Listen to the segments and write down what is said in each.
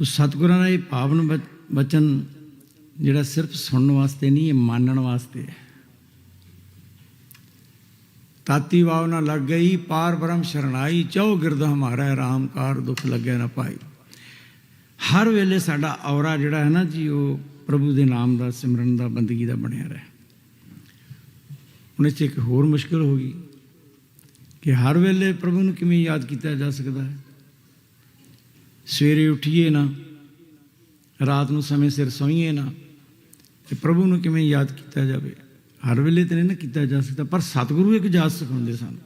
ਤੋ ਸਤਿਗੁਰਾਂ ਦਾ ਇਹ ਪਾਵਨ ਬਚ- ਬਚਨ ਜਿਹੜਾ ਸਿਰਫ ਸੁਣਨ ਵਾਸਤੇ ਨਹੀਂ, ਇਹ ਮੰਨਣ ਵਾਸਤੇ ਹੈ। ਤਾਤੀ ਵਾਵ ਨਾ ਲੱਗ ਗਈ ਪਾਰ ਬ੍ਰਹਮ ਸ਼ਰਣਾਈ ਚਉ ਗਿਰਦ ਹਮਾਰਾ ਰਾਮ ਕਾਰ ਦੁਖ ਲੱਗਿਆ ਨਾ ਪਾਈ। ਹਰ ਵੇਲੇ ਸਾਡਾ ਔਰਾ ਜਿਹੜਾ ਹੈ ਨਾ ਜੀ, ਉਹ ਪ੍ਰਭੂ ਦੇ ਨਾਮ ਦਾ, ਸਿਮਰਨ ਦਾ, ਬੰਦਗੀ ਦਾ ਬਣਿਆ ਰਹੇ। ਹੁਣ 'ਚ ਇੱਕ ਹੋਰ ਮੁਸ਼ਕਲ ਹੋ ਗਈ ਕਿ ਹਰ ਵੇਲੇ ਪ੍ਰਭੂ ਨੂੰ ਕਿਵੇਂ ਯਾਦ ਕੀਤਾ ਜਾ ਸਕਦਾ ਹੈ? ਸਵੇਰੇ ਉੱਠੀਏ ਨਾ, ਰਾਤ ਨੂੰ ਸਮੇਂ ਸਿਰ ਸੋਈਏ ਨਾ, ਤੇ ਪ੍ਰਭੂ ਨੂੰ ਕਿਵੇਂ ਯਾਦ ਕੀਤਾ ਜਾਵੇ? ਹਰ ਵੇਲੇ ਤੇ ਨਹੀਂ ਨਾ ਕੀਤਾ ਜਾ ਸਕਦਾ, ਪਰ ਸਤਿਗੁਰੂ ਇੱਕ ਜਾਤ ਸਿਖਾਉਂਦੇ ਸਨ।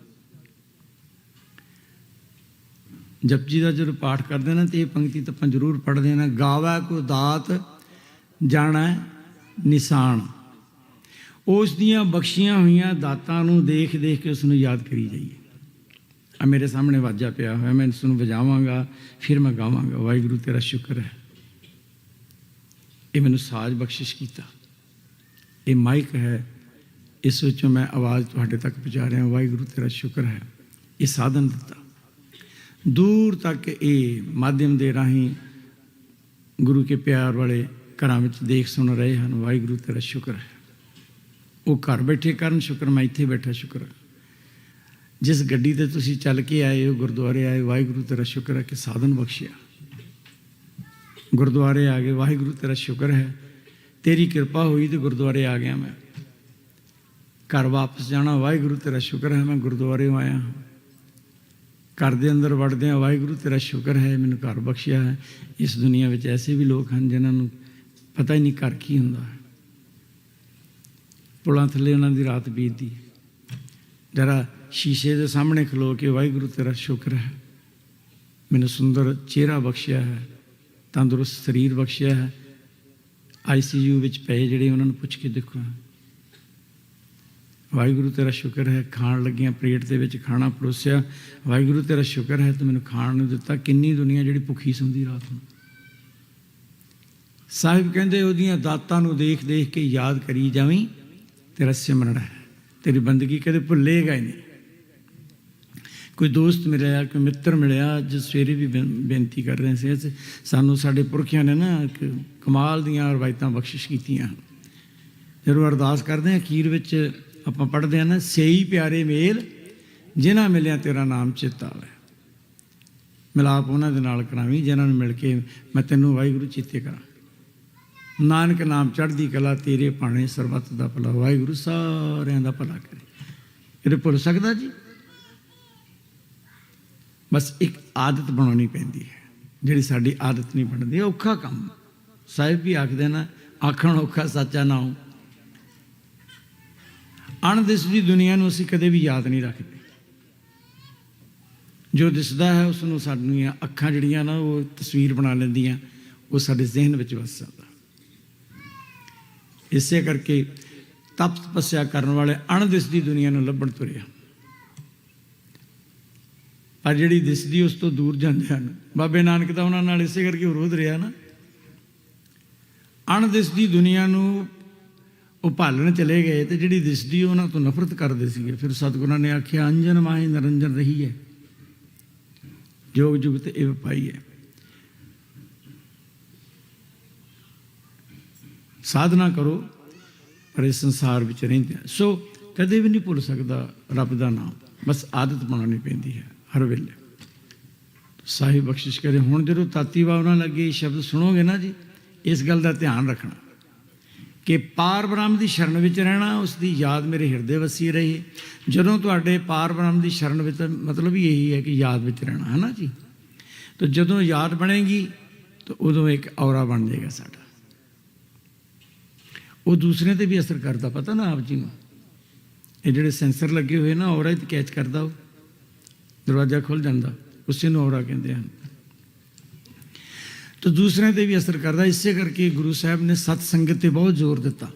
ਜਪਜੀ ਦਾ ਜਦੋਂ ਪਾਠ ਕਰਦੇ ਨਾ ਤੇ ਇਹ ਪੰਕਤੀ ਤਾਂ ਆਪਾਂ ਜ਼ਰੂਰ ਪੜ੍ਹਦੇ ਨਾ, ਗਾਵਾ ਕੋ ਦਾਤ ਜਾਣਾ ਨਿਸ਼ਾਨ। ਉਸ ਦੀਆਂ ਬਖਸ਼ੀਆਂ ਹੋਈਆਂ ਦਾਤਾਂ ਨੂੰ ਦੇਖ ਦੇਖ ਕੇ ਉਸ ਨੂੰ ਯਾਦ ਕਰੀ ਜਾਈਏ। ਆ ਮੇਰੇ ਸਾਹਮਣੇ ਵਾਜਾ ਪਿਆ ਹੋਇਆ, ਮੈਂ ਇਸ ਨੂੰ ਵਜਾਵਾਂਗਾ, ਫਿਰ ਮੈਂ ਗਾਵਾਂਗਾ। ਵਾਹਿਗੁਰੂ, ਤੇਰਾ ਸ਼ੁਕਰ ਹੈ। ਇਹ ਮੈਨੂੰ ਸਾਜ਼ ਬਖਸ਼ਿਸ਼ ਕੀਤਾ। ਇਹ ਮਾਈਕ ਹੈ। ਇਸ ਵਿੱਚੋਂ ਮੈਂ ਆਵਾਜ਼ ਤੁਹਾਡੇ ਤੱਕ ਪਹੁੰਚਾ ਰਿਹਾ ਵਾਹਿਗੁਰੂ, ਤੇਰਾ ਸ਼ੁਕਰ ਹੈ। ਇਹ ਸਾਧਨ ਦਿੱਤਾ। ਦੂਰ ਤੱਕ ਇਹ ਮਾਧਿਅਮ ਦੇ ਰਾਹੀਂ ਗੁਰੂ ਕੇ ਪਿਆਰ ਵਾਲੇ ਘਰਾਂ ਵਿੱਚ ਦੇਖ ਸੁਣ ਰਹੇ ਹਨ। ਵਾਹਿਗੁਰੂ, ਤੇਰਾ ਸ਼ੁਕਰ ਹੈ। ਉਹ ਘਰ ਬੈਠੇ ਕਰਨ ਸ਼ੁਕਰ, ਮੈਂ ਇੱਥੇ ਬੈਠਾ ਸ਼ੁਕਰ। ਜਿਸ ਗੱਡੀ ਤੇ ਤੁਸੀਂ ਚੱਲ ਕੇ ਆਏ ਹੋ, ਗੁਰਦੁਆਰੇ ਆਏ, ਵਾਹਿਗੁਰੂ ਤੇਰਾ ਸ਼ੁਕਰ ਹੈ ਕਿ ਸਾਧਨ ਬਖਸ਼ਿਆ। ਗੁਰਦੁਆਰੇ ਆ ਗਏ, ਵਾਹਿਗੁਰੂ ਤੇਰਾ ਸ਼ੁਕਰ ਹੈ। ਤੇਰੀ ਕਿਰਪਾ ਹੋਈ ਤੇ ਗੁਰਦੁਆਰੇ ਆ ਗਿਆ ਮੈਂ। ਘਰ ਵਾਪਸ ਜਾਣਾ, ਵਾਹਿਗੁਰੂ ਤੇਰਾ ਸ਼ੁਕਰ ਹੈ, ਮੈਂ ਗੁਰਦੁਆਰੇ ਆਇਆ ਘਰ ਦੇ ਅੰਦਰ ਵੜਦੇ ਆ ਵਾਹਿਗੁਰੂ ਤੇਰਾ ਸ਼ੁਕਰ ਹੈ, ਮੈਨੂੰ ਘਰ ਬਖਸ਼ਿਆ ਹੈ। ਇਸ ਦੁਨੀਆ ਵਿੱਚ ਐਸੇ ਵੀ ਲੋਕ ਹਨ ਜਿਨ੍ਹਾਂ ਨੂੰ ਪਤਾ ਹੀ ਨਹੀਂ ਘਰ ਕੀ ਹੁੰਦਾ ਹੈ। ਪੁਲਾਂ ਥੱਲੇ ਉਹਨਾਂ ਦੀ ਰਾਤ ਬੀਤਦੀ ਜਰਾ ਸ਼ੀਸ਼ੇ ਦੇ ਸਾਹਮਣੇ ਖਲੋ ਕੇ ਵਾਹਿਗੁਰੂ ਤੇਰਾ ਸ਼ੁਕਰ ਹੈ। ਮੈਨੂੰ ਸੁੰਦਰ ਚਿਹਰਾ ਬਖਸ਼ਿਆ ਹੈ, ਤੰਦਰੁਸਤ ਸਰੀਰ ਬਖਸ਼ਿਆ ਹੈ। ਆਈਸੀਯੂ ਵਿੱਚ ਪਏ ਜਿਹੜੇ ਉਹਨਾਂ ਨੂੰ ਪੁੱਛ ਕੇ ਦੇਖੋ। ਵਾਹਿਗੁਰੂ ਤੇਰਾ ਸ਼ੁਕਰ ਹੈ, ਖਾਣ ਲੱਗਿਆਂ ਪਲੇਟ ਦੇ ਵਿੱਚ ਖਾਣਾ ਪਰੋਸਿਆ। ਵਾਹਿਗੁਰੂ ਤੇਰਾ ਸ਼ੁਕਰ ਹੈ, ਤੂੰ ਮੈਨੂੰ ਖਾਣ ਨੂੰ ਦਿੱਤਾ। ਕਿੰਨੀ ਦੁਨੀਆ ਜਿਹੜੀ ਭੁੱਖੀ ਸੌਂਦੀ ਰਾਤ ਨੂੰ। ਸਾਹਿਬ ਕਹਿੰਦੇ, ਉਹਦੀਆਂ ਦਾਤਾਂ ਨੂੰ ਦੇਖ ਦੇਖ ਕੇ ਯਾਦ ਕਰੀ ਜਾਵੀਂ, ਤੇਰਾ ਸਿਮਰਨ ਹੈ। ਤੇਰੀ ਬੰਦਗੀ ਕਦੇ ਭੁੱਲੇਗਾ ਹੀ ਨਹੀਂ। ਕੋਈ ਦੋਸਤ ਮਿਲਿਆ, ਕੋਈ ਮਿੱਤਰ ਮਿਲਿਆ, ਅੱਜ ਸਵੇਰੇ ਵੀ ਬੇਨ- ਬੇਨਤੀ ਕਰ ਰਹੇ ਸੀ ਅਸੀਂ- ਸਾਨੂੰ ਸਾਡੇ ਪੁਰਖਿਆਂ ਨੇ ਨਾ ਇੱਕ ਕਮਾਲ ਦੀਆਂ ਰਵਾਇਤਾਂ ਬਖਸ਼ਿਸ਼ ਕੀਤੀਆਂ। ਜਦੋਂ ਅਰਦਾਸ ਕਰਦੇ ਹਾਂ, ਅਖੀਰ ਵਿੱਚ ਆਪਾਂ ਪੜ੍ਹਦੇ ਹਾਂ ਨਾ, ਸੇਈ ਪਿਆਰੇ ਮੇਲ, ਜਿਨ੍ਹਾਂ ਮਿਲਿਆ ਤੇਰਾ ਨਾਮ ਚੇਤਾ ਆਵੇ। ਮਿਲਾਪ ਉਹਨਾਂ ਦੇ ਨਾਲ ਕਰਾਵੀਂ, ਜਿਨ੍ਹਾਂ ਨੂੰ ਮਿਲ ਕੇ ਮੈਂ ਤੈਨੂੰ ਵਾਹਿਗੁਰੂ ਚੇਤੇ ਕਰਾਂ। ਨਾਨਕ ਨਾਮ ਚੜ੍ਹਦੀ ਕਲਾ, ਤੇਰੇ ਭਾਣੇ ਸਰਬੱਤ ਦਾ ਭਲਾ। ਵਾਹਿਗੁਰੂ ਸਾਰਿਆਂ ਦਾ ਭਲਾ ਕਰੇ। ਇਹਦੇ ਭੁੱਲ ਸਕਦਾ ਜੀ? ਬਸ ਇੱਕ ਆਦਤ ਬਣਾਉਣੀ ਪੈਂਦੀ ਹੈ। ਜਿਹੜੀ ਸਾਡੀ ਆਦਤ ਨਹੀਂ ਬਣਦੀ ਔਖਾ ਕੰਮ। ਸਾਹਿਬ ਵੀ ਆਖਦੇ ਨਾ, ਆਖਣ ਔਖਾ ਸੱਚਾ ਨਾ ਹੋ ਅਣਦਿਸਦੀ ਦੁਨੀਆ ਨੂੰ ਅਸੀਂ ਕਦੇ ਵੀ ਯਾਦ ਨਹੀਂ ਰੱਖਦੇ। ਜੋ ਦਿਸਦਾ ਹੈ ਉਸ ਨੂੰ ਸਾਡੀਆਂ ਅੱਖਾਂ ਜਿਹੜੀਆਂ ਨਾ, ਉਹ ਤਸਵੀਰ ਬਣਾ ਲੈਂਦੀਆਂ, ਉਹ ਸਾਡੇ ਜ਼ਿਹਨ ਵਿੱਚ ਵਸ ਜਾਂਦਾ। ਇਸੇ ਕਰਕੇ ਤਪ ਤਪੱਸਿਆ ਕਰਨ ਵਾਲੇ ਅਣਦਿਸਦੀ ਦੁਨੀਆ ਨੂੰ ਲੱਭਣ ਤੁਰਿਆ। ਪਰ ਜਿਹੜੀ ਦਿਸਦੀ ਉਸ ਤੋਂ ਦੂਰ ਜਾਂਦੇ ਹਨ। ਬਾਬੇ ਨਾਨਕ ਦਾ ਉਹਨਾਂ ਨਾਲ ਇਸੇ ਕਰਕੇ ਵਿਰੋਧ ਰਿਹਾ ਨਾ। ਅਣਦਿਸਦੀ ਦੁਨੀਆ ਨੂੰ ਉਹ ਭਾਲਣ ਚਲੇ ਗਏ ਤੇ ਜਿਹੜੀ ਦਿਸਦੀ ਉਹਨਾਂ ਤੋਂ ਨਫ਼ਰਤ ਕਰਦੇ ਸੀਗੇ। ਫਿਰ ਸਤਿਗੁਰਾਂ ਨੇ ਆਖਿਆ, ਅੰਜਨ ਮਾਹੀ ਨਰੰਜਨ ਰਹੀ ਹੈ। ਜੋਗ ਜੁਗ ਤੇ ਇਹ ਪਾਈ ਹੈ। ਸਾਧਨਾ ਕਰੋ, ਪਰ ਇਸ ਸੰਸਾਰ ਵਿੱਚ ਰਹਿੰਦੇ ਸੋ ਕਦੇ ਵੀ ਨਹੀਂ ਭੁੱਲ ਸਕਦਾ ਰੱਬ ਦਾ ਨਾਮ। ਬਸ ਆਦਤ ਬਣਾਉਣੀ ਪੈਂਦੀ ਹੈ। ਹਰ ਵੇਲੇ। ਸਾਹਿਬ ਬਖਸ਼ਿਸ਼ ਕਰੇ। ਹੁਣ ਜਦੋਂ ਤਾਤੀ ਭਾਵਨਾ ਲੱਗੇ, ਸ਼ਬਦ ਸੁਣੋਗੇ ਨਾ ਜੀ, ਇਸ ਗੱਲ ਦਾ ਧਿਆਨ ਰੱਖਣਾ। ਕਿ ਪਾਰ ਬ੍ਰਹਮ ਦੀ ਸ਼ਰਨ ਵਿੱਚ ਰਹਿਣਾ ਉਸ ਦੀ ਯਾਦ ਮੇਰੇ ਹਿਰਦੇ ਵਸੀ ਰਹੀ। ਜਦੋਂ ਤੁਹਾਡੇ ਪਾਰ ਬ੍ਰਹਮ ਦੀ ਸ਼ਰਨ ਵਿੱਚ, ਮਤਲਬ ਹੀ ਇਹੀ ਹੈ ਕਿ ਯਾਦ ਵਿੱਚ ਰਹਿਣਾ ਹੈ ਨਾ ਜੀ? ਤਾਂ ਜਦੋਂ ਯਾਦ ਬਣੇਗੀ, ਤਾਂ ਉਦੋਂ ਇੱਕ ਔਰਾ ਬਣ ਜਾਏਗਾ ਸਾਡਾ। ਉਹ ਦੂਸਰਿਆਂ ਤੇ ਵੀ ਅਸਰ ਕਰਦਾ, ਪਤਾ ਨਾ ਆਪ ਜੀ ਨੂੰ? ਇਹ ਜਿਹੜੇ ਸੈਂਸਰ ਲੱਗੇ ਹੋਏ ਨਾ, ਔਰਾ ਹੀ ਕੈਚ ਕਰਦਾ ਉਹ। ਦਰਵਾਜ਼ਾ ਖੁੱਲ ਜਾਂਦਾ ਉਸੇ ਨੂੰ ਔਰਾ ਕਹਿੰਦੇ ਹਨ। ਤਾਂ ਦੂਸਰਿਆਂ ਤੇ ਵੀ ਅਸਰ ਕਰਦਾ, ਇਸੇ ਕਰਕੇ ਗੁਰੂ ਸਾਹਿਬ ਨੇ ਸਤ ਸੰਗਤ ਤੇ ਬਹੁਤ ਜ਼ੋਰ ਦਿੱਤਾ।